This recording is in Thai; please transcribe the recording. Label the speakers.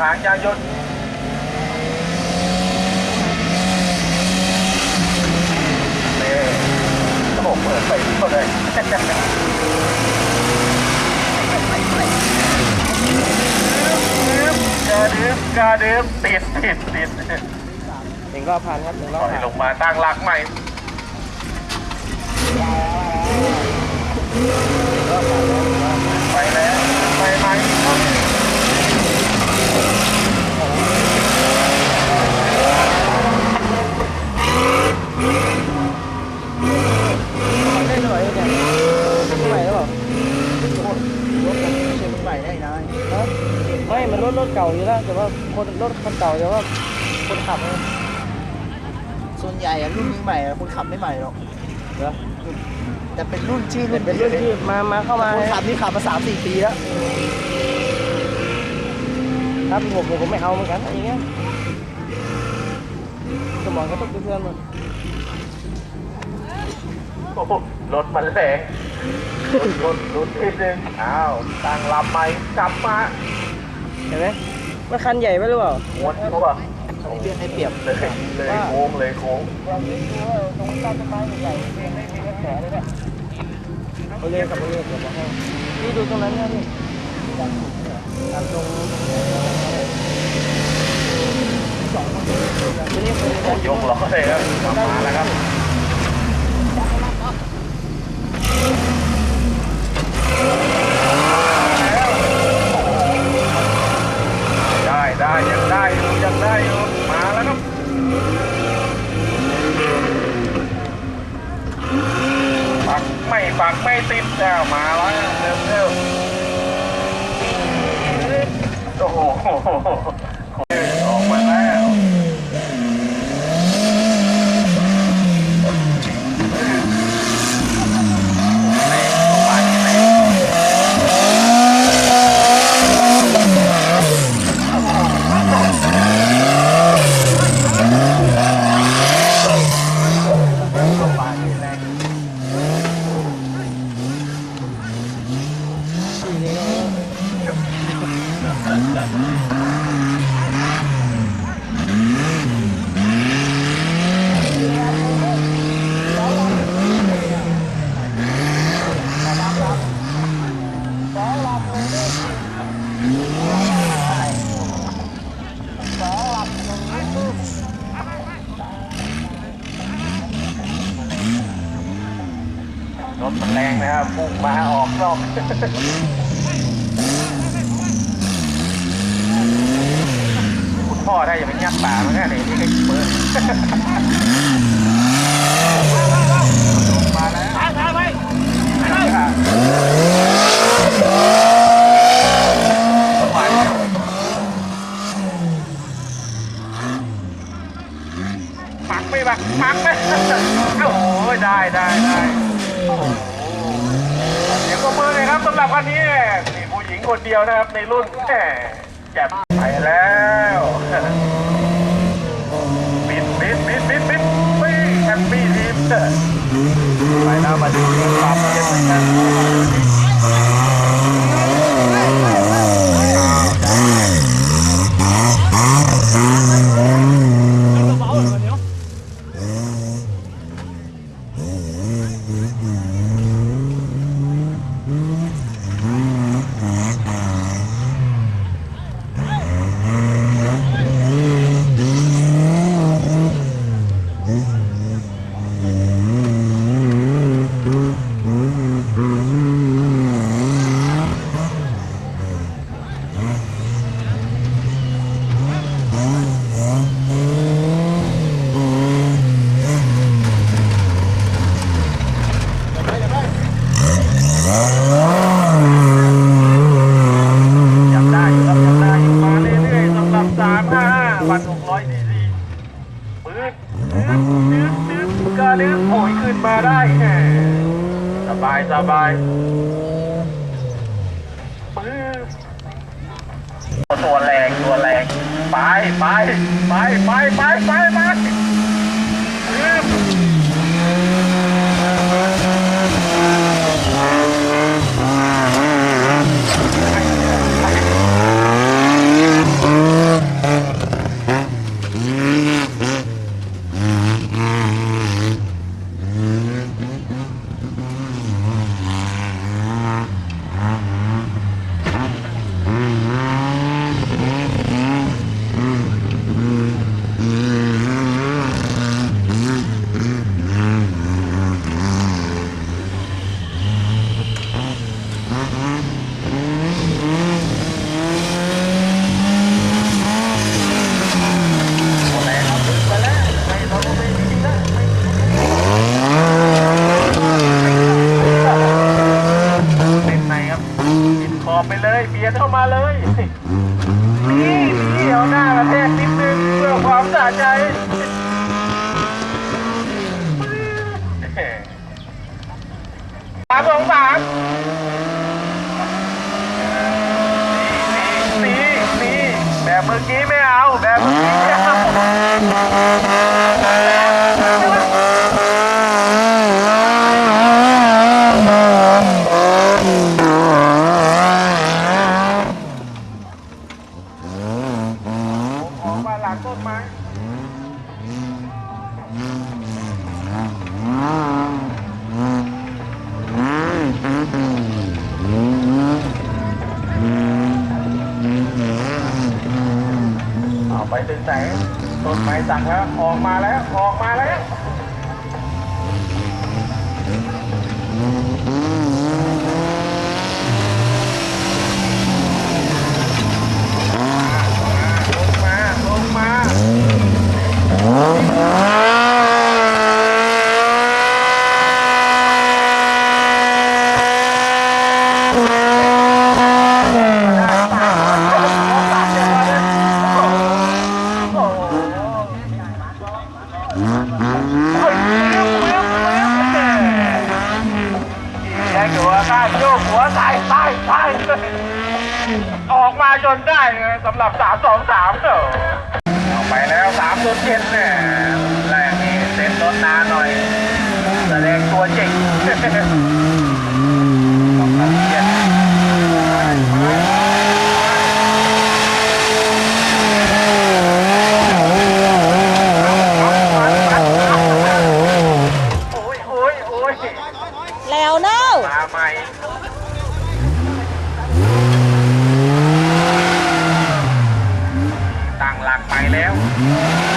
Speaker 1: ทางยานยนต์นี่ระบบเปิดไปหมดเลยกระดึบกระดึบติดติดติด
Speaker 2: หนึ่งรอบพันครับหนึ่งรอบ
Speaker 1: ล่อยลงมาตั้งหลักใหม่ไปแล้วไปไหม
Speaker 2: เล่นหน่อยเนี่ยใหม่หรือเปล่า
Speaker 3: ใหม่ได้นะ
Speaker 2: ไม่มันร ถรถเก่าอยู่แล้วแต่ว่าคนรถคนเก่าแต่ว่าคนขับเนี่ย
Speaker 3: ส่วนใหญ่อะรุ่นนี้ใหม่อะคุณขับไม่ใหม่หรอก
Speaker 2: เหรอ
Speaker 3: แต่เป็นรุ่นชื่อรุ่น
Speaker 2: เป็นรุ่นที่มามาเข้ามา
Speaker 3: คนขับนี่ขับมาสามสี่ปีแล้ว
Speaker 2: ครับผมผมผมไม่เอาเหมือนกันอย่างเงี้ยสมองก็ต้องเพื่อนๆมัน
Speaker 1: โอ้โหรถมันแรงรถรถรถนิดนึงอ้าวตั้งลำใหม่กลับมา
Speaker 2: เห็นไหมมันคันใหญ่ไปหรือเปล่า
Speaker 1: ม้วนตัว
Speaker 3: เปลี่ยนให้เปรียบ
Speaker 1: เลยเลยโค้งเลยโค้ง
Speaker 2: เราเลี้ยงดูว่าตรงต้นไม้ใหญ่ๆเองไม่มีกระแสเลยเนี่ยเขาเรียกกับเขาเรียกเดี๋ยวบอกให้นี่ดูตรงนั้นนะพี่ตามตรงสองคนตัวนี้คน
Speaker 1: โอ้ยกล้อเลยครับกลับมาแล้วครับ ได้ได้ยังได้อยู่ยังได้อยู่มาแล้วครับปักไม่ปักไม่ติดแล้วมาแล้วเร็วเร็วโอ้โหออกมาแล้ว รถมันแร งนะครับพุ่งมาออกนอกคุณพ่อได้ย่าไปยัดป่ามันแค่ไหนที่ได้เปิดมาแล้วไปไปปักไม่ปักปักไม่โอ้โหได้ได้ได้ โอ้โหเมือเลยครับสำหรับวันนี้มีผู้หญิงคนเดียวนะครับในรุ่นแหมแจ็บไปแล้ว พันหกร้อยซีซีปืนปืนปืนปืนกาลืงโผล่ขึ้นมาได้แหมสบายสบายปืนตัวแรงตัวแรงไปไปไปไปไปไปไป 大家 หลังต้นไม้เอาไปถึงไหนต้นไม้สั่งแล้ว ออกมาแล้ว ออกมาแล้ว ลงมา ลงมา แกหัวข้างโยกหัวใส่ใส่ใส่ออกมา จนได้ไงสำหรับ 323เนอะเอาไปแล้วสามเจ็ดเนี่ยแรกนี่เซ็นรถนานหน่อย แสดงตัวจริงสองสามเจ็ดโอ้ยโอ้ยโอ้ย
Speaker 4: แล้วเนาะ
Speaker 1: มาใหม่ตั้งหลักไป แ